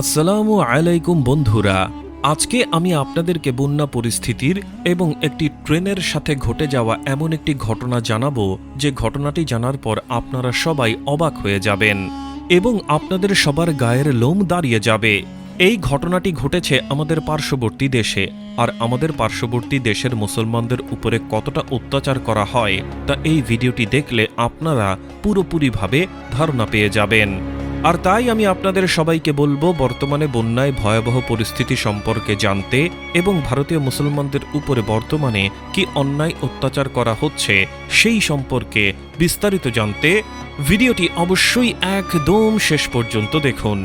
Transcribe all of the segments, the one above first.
আসসালামু আলাইকুম বন্ধুরা, আজকে আমি আপনাদেরকে বন্যা পরিস্থিতির এবং একটি ট্রেনের সাথে ঘটে যাওয়া এমন একটি ঘটনা জানাব, যে ঘটনাটি জানার পর আপনারা সবাই অবাক হয়ে যাবেন এবং আপনাদের সবার গায়ের লোম দাঁড়িয়ে যাবে। এই ঘটনাটি ঘটেছে আমাদের পার্শ্ববর্তী দেশে, আর আমাদের পার্শ্ববর্তী দেশের মুসলমানদের উপরে কতটা অত্যাচার করা হয়, তা এই ভিডিওটি দেখলে আপনারা পুরোপুরিভাবে ধারণা পেয়ে যাবেন। আর তাই আমি আপনাদের সবাইকে বলব, বর্তমানে বন্যায় ভয়াবহ পরিস্থিতি সম্পর্কে জানতে এবং ভারতীয় মুসলমানদের উপরে বর্তমানে কি অন্যায় অত্যাচার করা হচ্ছে সেই সম্পর্কে বিস্তারিত জানতে ভিডিওটি অবশ্যই একদম শেষ পর্যন্ত দেখুন।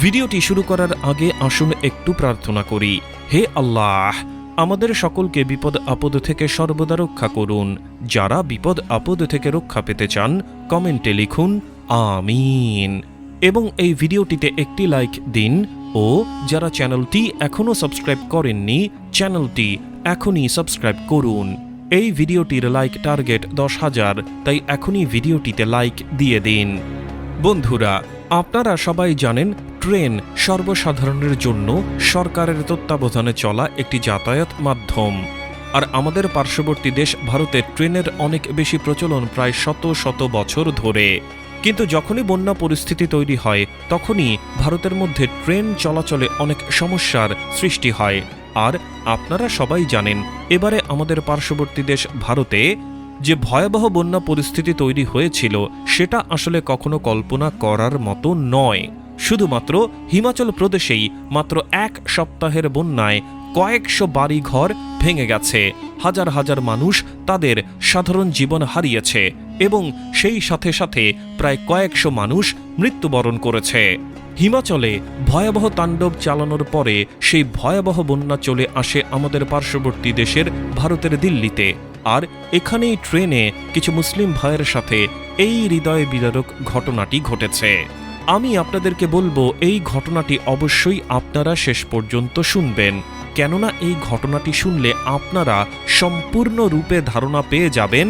ভিডিওটি শুরু করার আগে আসুন একটু প্রার্থনা করি, হে আল্লাহ, আমাদের সকলকে বিপদ আপদ থেকে সর্বদা রক্ষা করুন। যারা বিপদ আপদ থেকে রক্ষা পেতে চান, কমেন্টে লিখুন, আমিন। এবং এই ভিডিওটিতে একটি লাইক দিন ও যারা চ্যানেলটি এখনও সাবস্ক্রাইব করেননি, চ্যানেলটি এখনই সাবস্ক্রাইব করুন। এই ভিডিওটির লাইক টার্গেট দশ হাজার, তাই এখনই ভিডিওটিতে লাইক দিয়ে দিন। বন্ধুরা, আপনারা সবাই জানেন, ট্রেন সর্বসাধারণের জন্য সরকারের তত্ত্বাবধানে চলা একটি যাতায়াত মাধ্যম। আর আমাদের পার্শ্ববর্তী দেশ ভারতে ট্রেনের অনেক বেশি প্রচলন প্রায় শত শত বছর ধরে। কিন্তু যখনই বন্যা পরিস্থিতি তৈরি হয়, তখনই ভারতের মধ্যে ট্রেন চলাচলে অনেক সমস্যার সৃষ্টি হয়। আর আপনারা সবাই জানেন, এবারে আমাদের পার্শ্ববর্তী দেশ ভারতে যে ভয়াবহ বন্যা পরিস্থিতি তৈরি হয়েছিল, সেটা আসলে কখনো কল্পনা করার মতো নয়। শুধুমাত্র হিমাচল প্রদেশেই মাত্র এক সপ্তাহের বন্যায় কয়েকশো বাড়িঘর ভেঙে গেছে। হাজার হাজার মানুষ তাদের সাধারণ জীবন হারিয়েছে। এবং সেই সাথে সাথে প্রায় কয়েকশো মানুষ মৃত্যুবরণ করেছে। হিমাচলে ভয়াবহ তাণ্ডব চালানোর পরে সেই ভয়াবহ বন্যা চলে আসে আমাদের পার্শ্ববর্তী দেশের, ভারতের দিল্লিতে। আর এখানেই ট্রেনে কিছু মুসলিম ভাইয়ের সাথে এই হৃদয় বিদারক ঘটনাটি ঘটেছে। আমি আপনাদেরকে বলব, এই ঘটনাটি অবশ্যই আপনারা শেষ পর্যন্ত শুনবেন। কেননা এই ঘটনাটি শুনলে আপনারা সম্পূর্ণ রূপে ধারণা পেয়ে যাবেন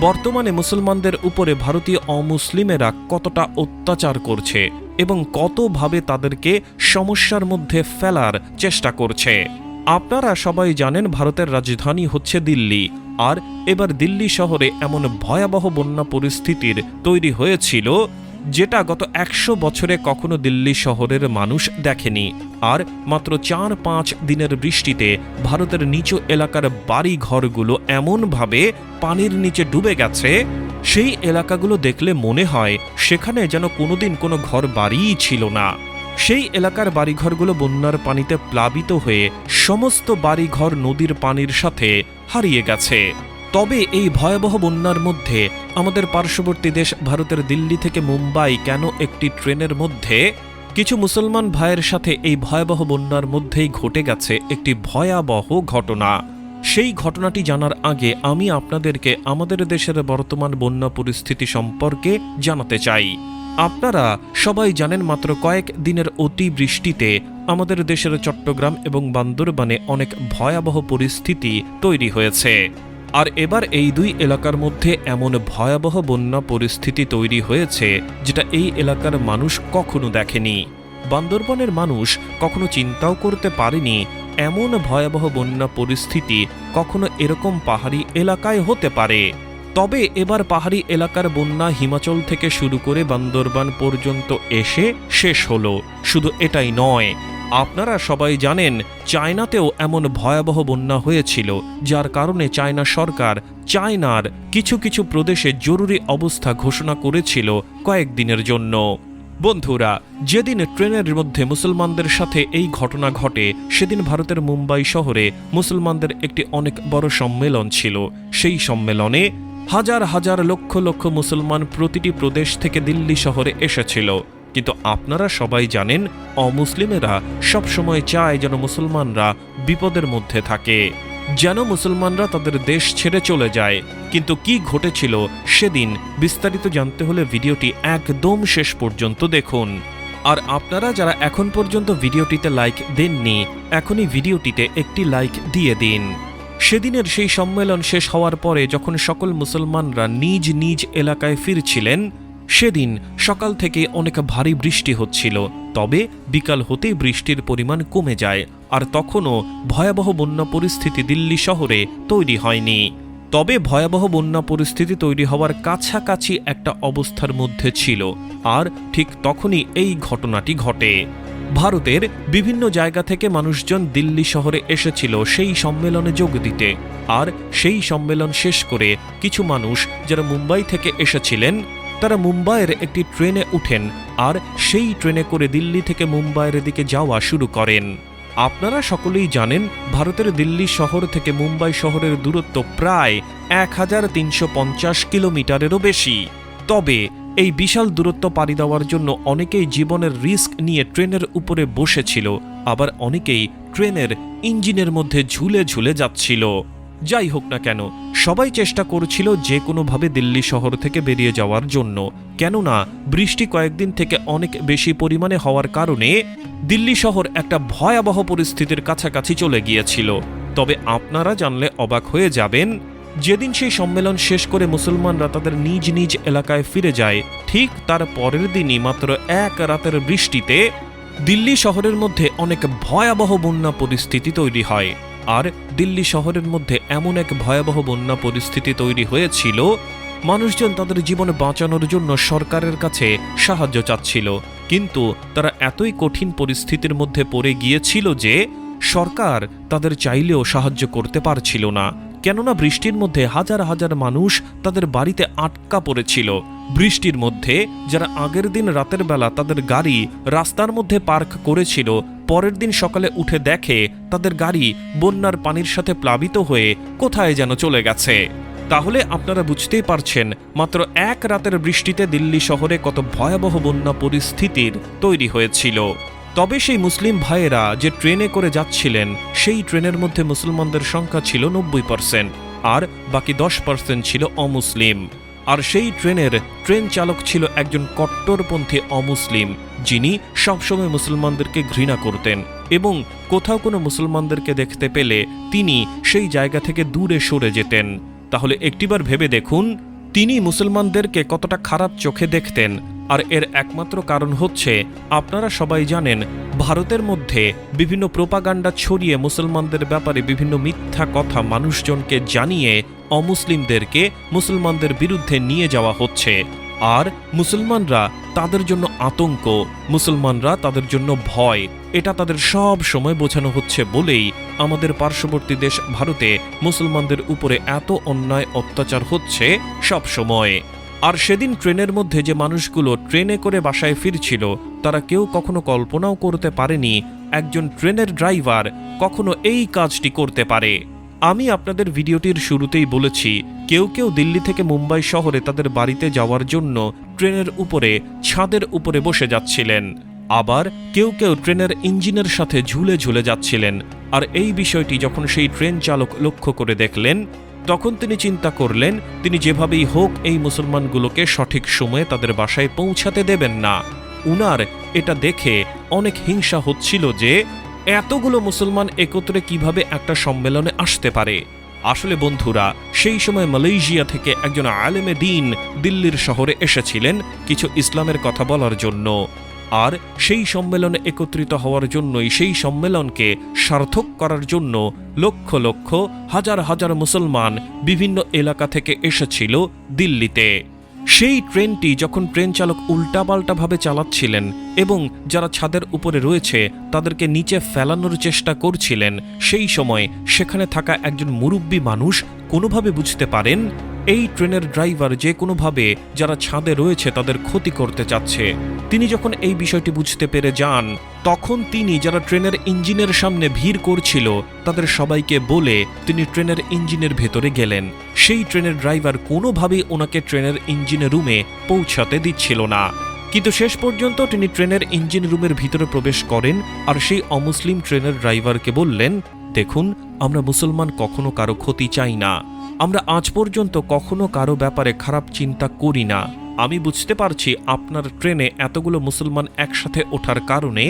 বর্তমানে মুসলমানদের উপরে ভারতীয় অমুসলিমেরা কতটা অত্যাচার করছে এবং কতভাবে তাদেরকে সমস্যার মধ্যে ফেলার চেষ্টা করছে। আপনারা সবাই জানেন ভারতের রাজধানী হচ্ছে দিল্লি। আর এবার দিল্লি শহরে এমন ভয়াবহ বন্যা পরিস্থিতির তৈরি হয়েছিল যেটা গত একশো বছরে কখনো দিল্লি শহরের মানুষ দেখেনি। আর মাত্র চার পাঁচ দিনের বৃষ্টিতে ভারতের নিচু এলাকার বাড়ি ঘরগুলো এমনভাবে পানির নিচে ডুবে গেছে, সেই এলাকাগুলো দেখলে মনে হয় সেখানে যেন কোনোদিন কোনো ঘর বাড়িই ছিল না। সেই এলাকার বাড়িঘরগুলো বন্যার পানিতে প্লাবিত হয়ে সমস্ত বাড়িঘর নদীর পানির সাথে হারিয়ে গেছে। তবে এই ভয়াবহ বন্যার মধ্যে আমাদের পার্শ্ববর্তী দেশ ভারতের দিল্লি থেকে মুম্বাই কেন একটি ট্রেনের মধ্যে? কিছু মুসলমান ভাইয়ের সাথে এই ভয়াবহ বন্যার মধ্যেই ঘটে গেছে একটি ভয়াবহ ঘটনা। সেই ঘটনাটি জানার আগে আমি আপনাদেরকে আমাদের দেশের বর্তমান বন্যা পরিস্থিতি সম্পর্কে জানাতে চাই। আপনারা সবাই জানেন মাত্র কয়েক দিনের অতি বৃষ্টিতে আমাদের দেশের চট্টগ্রাম এবং বান্দরবানে অনেক ভয়াবহ পরিস্থিতি তৈরি হয়েছে। আর এবার এই দুই এলাকার মধ্যে এমন ভয়াবহ বন্যা পরিস্থিতি তৈরি হয়েছে, যেটা এই এলাকার মানুষ কখনো দেখেনি। বান্দরবনের মানুষ কখনো চিন্তাও করতে পারেনি, এমন ভয়াবহ বন্যা পরিস্থিতি কখনো এরকম পাহাড়ি এলাকায় হতে পারে। তবে এবার পাহাড়ি এলাকার বন্যা হিমাচল থেকে শুরু করে বান্দরবান পর্যন্ত এসে শেষ হলো। শুধু এটাই নয় আপনারা সবাই জানেন, চায়নাতেও এমন ভয়াবহ বন্যা হয়েছিল, যার কারণে চায়না সরকার চায়নার কিছু কিছু প্রদেশে জরুরি অবস্থা ঘোষণা করেছিল কয়েকদিনের জন্য। বন্ধুরা, যেদিন ট্রেনের মধ্যে মুসলমানদের সাথে এই ঘটনা ঘটে, সেদিন ভারতের মুম্বাই শহরে মুসলমানদের একটি অনেক বড় সম্মেলন ছিল। সেই সম্মেলনে হাজার হাজার লক্ষ লক্ষ মুসলমান প্রতিটি প্রদেশ থেকে দিল্লি শহরে এসেছিল। কিন্তু আপনারা সবাই জানেন, অমুসলিমেরা সবসময় চায় যেন মুসলমানরা বিপদের মধ্যে থাকে। যেন মুসলমানরা তাদের দেশ ছেড়ে চলে যায়। কিন্তু কি ঘটেছিল সেদিন বিস্তারিত জানতে হলে ভিডিওটি একদম শেষ পর্যন্ত দেখুন। আর আপনারা যারা এখন পর্যন্ত ভিডিওটিতে লাইক দেননি, এখনই ভিডিওটিতে একটি লাইক দিয়ে দিন। সেদিনের সেই সম্মেলন শেষ হওয়ার পরে যখন সকল মুসলমানরা নিজ নিজ এলাকায় ফিরছিলেন সেদিন সকাল থেকে অনেক ভারী বৃষ্টি হচ্ছিল, তবে বিকাল হতেই বৃষ্টির পরিমাণ কমে যায়, আর তখনও ভয়াবহ বন্যা পরিস্থিতি দিল্লি শহরে তৈরি হয়নি। তবে ভয়াবহ বন্যা পরিস্থিতি তৈরি হওয়ার কাছাকাছি একটা অবস্থার মধ্যে ছিল, আর ঠিক তখনই এই ঘটনাটি ঘটে। ভারতের বিভিন্ন জায়গা থেকে মানুষজন দিল্লি শহরে এসেছিল সেই সম্মেলনে যোগ দিতে, আর সেই সম্মেলন শেষ করে কিছু মানুষ যারা মুম্বাই থেকে এসেছিলেন তারা মুম্বাইয়ের একটি ট্রেনে উঠেন আর সেই ট্রেনে করে দিল্লি থেকে মুম্বাইয়ের দিকে যাওয়া শুরু করেন। আপনারা সকলেই জানেন, ভারতের দিল্লি শহর থেকে মুম্বাই শহরের দূরত্ব প্রায় এক হাজার তিনশো পঞ্চাশ কিলোমিটারেরও বেশি। তবে এই বিশাল দূরত্ব পাড়ি দেওয়ার জন্য অনেকেই জীবনের রিস্ক নিয়ে ট্রেনের উপরে বসেছিল, আবার অনেকেই ট্রেনের ইঞ্জিনের মধ্যে ঝুলে ঝুলে যাচ্ছিল। যাই হোক না কেন সবাই চেষ্টা করছিল যে কোনোভাবে দিল্লি শহর থেকে বেরিয়ে যাওয়ার জন্য। কেননা, বৃষ্টি কয়েকদিন থেকে অনেক বেশি পরিমাণে হওয়ার কারণে দিল্লি শহর একটা ভয়াবহ পরিস্থিতির কাছাকাছি চলে গিয়েছিল। তবে আপনারা জানলে অবাক হয়ে যাবেন, যেদিন সেই সম্মেলন শেষ করে মুসলমানরা তাদের নিজ নিজ এলাকায় ফিরে যায়, ঠিক তার পরের দিনই মাত্র এক রাতের বৃষ্টিতে দিল্লি শহরের মধ্যে অনেক ভয়াবহ বন্যা পরিস্থিতি তৈরি হয়। আর দিল্লি শহরের মধ্যে এমন এক ভয়াবহ বন্যা পরিস্থিতি তৈরি হয়েছিল, মানুষজন তাদের জীবন বাঁচানোর জন্য সরকারের কাছে সাহায্য চাচ্ছিল। কিন্তু তারা এতই কঠিন পরিস্থিতির মধ্যে পড়ে গিয়েছিল যে সরকার তাদের চাইলেও সাহায্য করতে পারছিল না। কেননা বৃষ্টির মধ্যে হাজার হাজার মানুষ তাদের বাড়িতে আটকা পড়েছিল। বৃষ্টির মধ্যে, যারা আগের দিন রাতের বেলা তাদের গাড়ি রাস্তার মধ্যে পার্ক করেছিল, পরের দিন সকালে উঠে দেখে তাদের গাড়ি বন্যার পানির সাথে প্লাবিত হয়ে কোথায় যেন চলে গেছে। তাহলে আপনারা বুঝতেই পারছেন, মাত্র এক রাতের বৃষ্টিতে দিল্লি শহরে কত ভয়াবহ বন্যা পরিস্থিতির তৈরি হয়েছিল। তবে সেই মুসলিম ভাইয়েরা যে ট্রেনে করে যাচ্ছিলেন, সেই ট্রেনের মধ্যে মুসলমানদের সংখ্যা ছিল নব্বই পার্সেন্ট আর বাকি দশ পার্সেন্ট ছিল অমুসলিম। আর সেই ট্রেনের ট্রেন চালক ছিল একজন কট্টরপন্থী অমুসলিম, যিনি সবসময় মুসলমানদেরকে ঘৃণা করতেন এবং কোথাও কোনো মুসলমানদেরকে দেখতে পেলে তিনি সেই জায়গা থেকে দূরে সরে যেতেন। তাহলে একটিবার ভেবে দেখুন, তিনি মুসলমানদেরকে কতটা খারাপ চোখে দেখতেন। আর এর একমাত্র কারণ হচ্ছে, আপনারা সবাই জানেন, ভারতের মধ্যে বিভিন্ন প্রোপাগান্ডা ছড়িয়ে মুসলমানদের ব্যাপারে বিভিন্ন মিথ্যা কথা মানুষজনকে জানিয়ে অমুসলিমদেরকে মুসলমানদের বিরুদ্ধে নিয়ে যাওয়া হচ্ছে। আর মুসলমানরা তাদের জন্য আতঙ্ক, মুসলমানরা তাদের জন্য ভয়, এটা তাদের সব সময় বোঝানো হচ্ছে বলেই আমাদের পার্শ্ববর্তী দেশ ভারতে মুসলমানদের উপরে এত অন্যায় অত্যাচার হচ্ছে সব সময়। আর সেদিন ট্রেনের মধ্যে যে মানুষগুলো ট্রেনে করে বাসায় ফিরছিল, তারা কেউ কখনো কল্পনাও করতে পারেনি, একজন ট্রেনের ড্রাইভার কখনো এই কাজটি করতে পারে। আমি আপনাদের ভিডিওটির শুরুতেই বলেছি, কেউ কেউ দিল্লি থেকে মুম্বাই শহরে তাদের বাড়িতে যাওয়ার জন্য ট্রেনের উপরে, ছাদের উপরে বসে যাচ্ছিলেন। আবার কেউ কেউ ট্রেনের ইঞ্জিনের সাথে ঝুলে ঝুলে যাচ্ছিলেন। আর এই বিষয়টি যখন সেই ট্রেন চালক লক্ষ্য করে দেখলেন, তখন তিনি চিন্তা করলেন, তিনি যেভাবেই হোক এই মুসলমানগুলোকে সঠিক সময়ে তাদের বাসায় পৌঁছাতে দেবেন না। উনার এটা দেখে অনেক হিংসা হচ্ছিল যে এতগুলো মুসলমান একত্রে কীভাবে একটা সম্মেলনে আসতে পারে? আসলে বন্ধুরা, সেই সময় মালয়েশিয়া থেকে একজন আলেমে দিন দিল্লির শহরে এসেছিলেন কিছু ইসলামের কথা বলার জন্য। আর সেই সম্মেলনে একত্রিত হওয়ার জন্যই সেই সম্মেলনকে সার্থক করার জন্য লক্ষ লক্ষ, হাজার হাজার মুসলমান বিভিন্ন এলাকা থেকে এসেছিল দিল্লিতে। সেই ট্রেনটি যখন ট্রেন চালক উল্টাপাল্টাভাবে চালাচ্ছিলেন এবং যারা ছাদের উপরে রয়েছে তাদেরকে নিচে ফেলানোর চেষ্টা করছিলেন, সেই সময় সেখানে থাকা একজন মুরব্বী মানুষ কোনোভাবে বুঝতে পারেন এই ট্রেনের ড্রাইভার যে কোনোভাবে যারা ছাদে রয়েছে তাদের ক্ষতি করতে চাচ্ছে। তিনি যখন এই বিষয়টি বুঝতে পেরে যান, তখন তিনি যারা ট্রেনের ইঞ্জিনের সামনে ভিড় করছিল, তাদের সবাইকে বলে তিনি ট্রেনের ইঞ্জিনের ভেতরে গেলেন। সেই ট্রেনের ড্রাইভার কোনোভাবেই ওনাকে ট্রেনের ইঞ্জিনের রুমে পৌঁছাতে দিচ্ছিল না। কিন্তু শেষ পর্যন্ত তিনি ট্রেনের ইঞ্জিন রুমের ভিতরে প্রবেশ করেন আর সেই অমুসলিম ট্রেনের ড্রাইভারকে বললেন, দেখুন, আমরা মুসলমান কখনো কারও ক্ষতি চাই না। আমরা আজ পর্যন্ত কখনো কারও ব্যাপারে খারাপ চিন্তা করি না। আমি বুঝতে পারছি আপনার ট্রেনে এতগুলো মুসলমান একসাথে ওঠার কারণে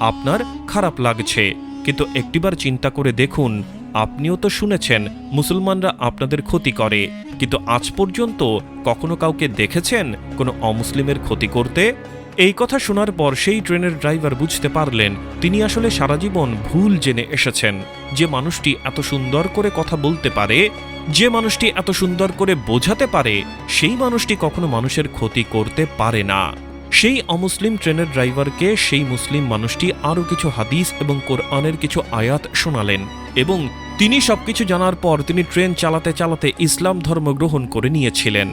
আপনার খারাপ লাগছে। কিন্তু একটিবার চিন্তা করে দেখুন, আপনিও তো শুনেছেন মুসলমানরা আপনাদের ক্ষতি করে। কিন্তু আজ পর্যন্ত কখনো কাউকে দেখেছেন কোনো অমুসলিমের ক্ষতি করতে? এই কথা শোনার পর সেই ট্রেনের ড্রাইভার বুঝতে পারলেন তিনি আসলে সারা জীবন ভুল জেনে এসেছেন। যে মানুষটি এত সুন্দর করে কথা বলতে পারে, যে মানুষটি এত সুন্দর করে বোঝাতে পারে, সেই মানুষটি কখনো মানুষের ক্ষতি করতে পারে না। সেই অমুসলিম ট্রেনের ড্রাইভারকে সেই মুসলিম মানুষটি আরও কিছু হাদিস এবং কোরআনের কিছু আয়াত শোনালেন এবং তিনি সবকিছু জানার পর তিনি ট্রেন চালাতে চালাতে ইসলাম ধর্ম গ্রহণ করে নিয়েছিলেন।